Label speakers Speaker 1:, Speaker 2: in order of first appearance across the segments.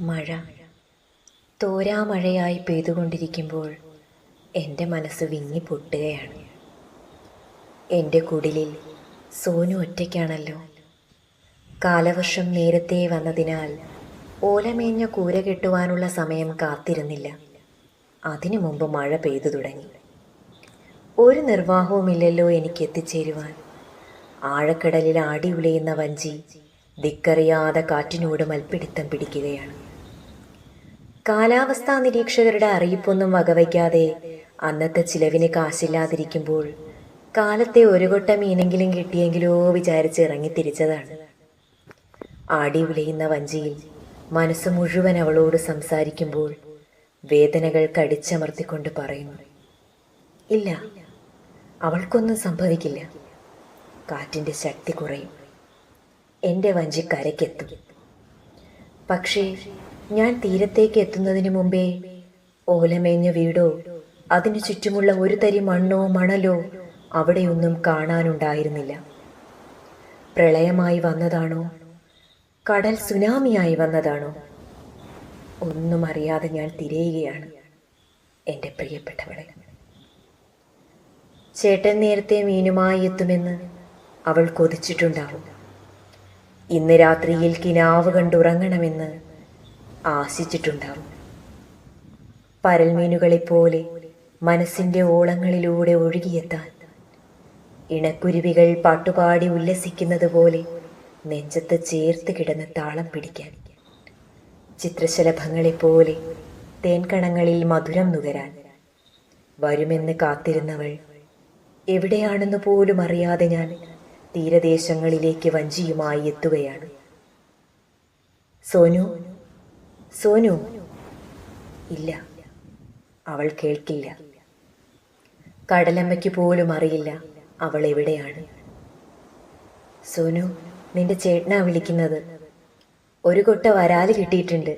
Speaker 1: മഴ. തോരാമഴയായി പെയ്തുകൊണ്ടിരിക്കുമ്പോൾ എന്റെ മനസ്സ് വിങ്ങി പൊട്ടുകയാണ് എന്റെ കുടിലിൽ സോനു ഒറ്റയ്ക്കാണല്ലോ. കാലവർഷം നേരത്തെ വന്നതിനാൽ ഓലമേഞ്ഞ കൂര കെട്ടുവാനുള്ള സമയം കാത്തിരുന്നില്ല. അതിനു മുമ്പ് മഴ പെയ്തു തുടങ്ങി. ഒരു നിർവാഹവുമില്ലല്ലോ എനിക്ക് എത്തിച്ചേരുവാൻ. ആഴക്കടലിൽ ആടി ഉലയുന്ന വഞ്ചി ദിക്കറിയാതെ കാറ്റിനോട് മൽപ്പിടിത്തം പിടിക്കുകയാണ്. കാലാവസ്ഥാ നിരീക്ഷകരുടെ അറിയിപ്പൊന്നും വകവയ്ക്കാതെ അന്നത്തെ ചിലവിന് കാശില്ലാതിരിക്കുമ്പോൾ കാലത്തെ ഒരു കൊട്ട മീനെങ്കിലും കിട്ടിയെങ്കിലോ വിചാരിച്ച് ഇറങ്ങി തിരിച്ചതാണ് ആടി ഉലയുന്ന വഞ്ചിയിൽ മനസ്സ് മുഴുവൻ അവളോട് സംസാരിക്കുമ്പോൾ വേദനകൾ കടിച്ചമർത്തിക്കൊണ്ട് പറയുന്നു ഇല്ല അവൾക്കൊന്നും സംഭവിക്കില്ല. കാറ്റിന്റെ ശക്തി കുറയും. എന്റെ വഞ്ചി കരയ്ക്കെത്തും. പക്ഷേ ഞാൻ തീരത്തേക്ക് എത്തുന്നതിന് മുമ്പേ ഓലമേഞ്ഞ വീടോ അതിനു ചുറ്റുമുള്ള ഒരു തരി മണ്ണോ മണലോ അവിടെയൊന്നും കാണാനുണ്ടായിരുന്നില്ല. പ്രളയമായി വന്നതാണോ? കടൽ സുനാമിയായി വന്നതാണോ? ഒന്നും അറിയാതെ ഞാൻ തിരയുകയാണ് എന്റെ പ്രിയപ്പെട്ടവളെ. ചേട്ടൻ നേരത്തെ മീനുമായി എത്തുമെന്ന് അവൾ കൊതിച്ചിട്ടുണ്ടാവും. ഇന്ന് രാത്രിയിൽ കിനാവ് കണ്ടുറങ്ങണമെന്ന് ആശിച്ചിട്ടുണ്ടാവും പരൽമീനുകളെപ്പോലെ മനസ്സിന്റെ ഓളങ്ങളിലൂടെ ഒഴുകിയെത്താൻ ഇണക്കുരുവികൾ പാട്ടുപാടി ഉല്ലസിക്കുന്നത് പോലെ നെഞ്ചത്ത് ചേർത്ത് കിടന്ന് താളം പിടിക്കാൻ. ചിത്രശലഭങ്ങളെപ്പോലെ തേൻകണങ്ങളിൽ മധുരം നുകരാൻ. വരുമെന്ന് കാത്തിരുന്നവൾ എവിടെയാണെന്ന് പോലും അറിയാതെ ഞാൻ തീരദേശങ്ങളിലേക്ക് വഞ്ചിയുമായി എത്തുകയാണ്. സോനു സോനു ഇല്ല. അവൾ കേൾക്കില്ല. കടലമ്മയ്ക്ക് പോലും അറിയില്ല അവൾ എവിടെയാണ്. സോനു നിന്റെ ചേട്ടനാ വിളിക്കുന്നത്. ഒരു കൊട്ട വരാൽ കിട്ടിയിട്ടുണ്ട്.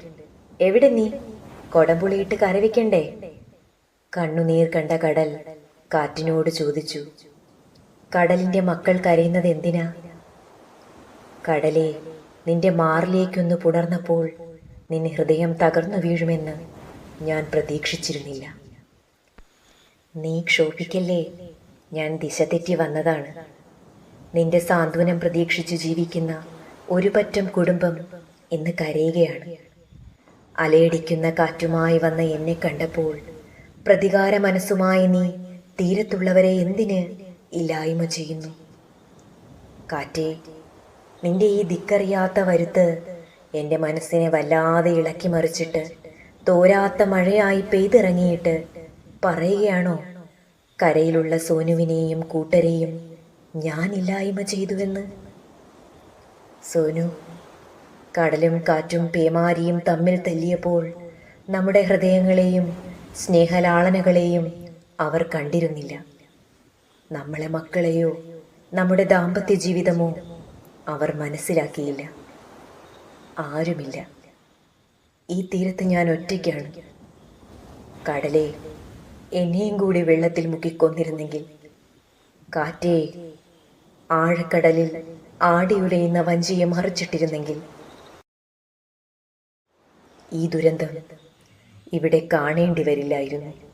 Speaker 1: എവിടെ നീ? കൊടംപുളിയിട്ട് കരവിക്കണ്ടേ? കണ്ണുനീർ കണ്ട കടൽ കാറ്റിനോട് ചോദിച്ചു. കടലിന്റെ മക്കൾ കരയുന്നത് എന്തിനാ? കടലെ നിന്റെ മാറിലേക്കൊന്ന് പുണർന്നപ്പോൾ നിന്റെ ഹൃദയം തകർന്നു വീഴുമെന്ന് ഞാൻ പ്രതീക്ഷിച്ചിരുന്നില്ല. നീ ക്ഷോഭിക്കല്ലേ? ഞാൻ ദിശ തെറ്റി വന്നതാണ്. നിന്റെ സാന്ത്വനം പ്രതീക്ഷിച്ചു ജീവിക്കുന്ന ഒരു പറ്റം കുടുംബം ഇന്ന് കരയുകയാണ്. അലയടിക്കുന്ന കാറ്റുമായി വന്ന എന്നെ കണ്ടപ്പോൾ പ്രതികാര മനസ്സുമായി നീ തീരത്തുള്ളവരെ എന്തിന് ഇല്ലായ്മ ചെയ്യുന്നു? കാറ്റേ നിന്റെ ഈ ദിക്കറിയാത്ത വരുത്ത് എന്റെ മനസ്സിനെ വല്ലാതെ ഇളക്കി മറിച്ചിട്ട് തോരാത്ത മഴയായി പെയ്തിറങ്ങിയിട്ട് പറയുകയാണോ? കരയിലുള്ള സോനുവിനെയും കൂട്ടരെയും ഞാൻ ഇല്ലായ്മ ചെയ്തുവെന്ന്? സോനു കടലും കാറ്റും പേമാരിയും തമ്മിൽ തല്ലിയപ്പോൾ നമ്മുടെ ഹൃദയങ്ങളെയും സ്നേഹലാളനകളെയും അവർ കണ്ടിരുന്നില്ല. നമ്മളെ മക്കളെയോ നമ്മുടെ ദാമ്പത്യ ജീവിതമോ അവർ മനസ്സിലാക്കിയില്ല. ആരുമില്ല. ഈ തീരത്ത് ഞാൻ ഒറ്റയ്ക്കാണ്. കടലെ എന്നെയും കൂടി വെള്ളത്തിൽ മുക്കിക്കൊന്നിരുന്നെങ്കിൽ കാറ്റേ ആഴക്കടലിൽ ആടിയുലയുന്ന വഞ്ചിയെ മറിച്ചിട്ടിരുന്നെങ്കിൽ. ഈ ദുരന്തം ഇവിടെ കാണേണ്ടി വരില്ലായിരുന്നു.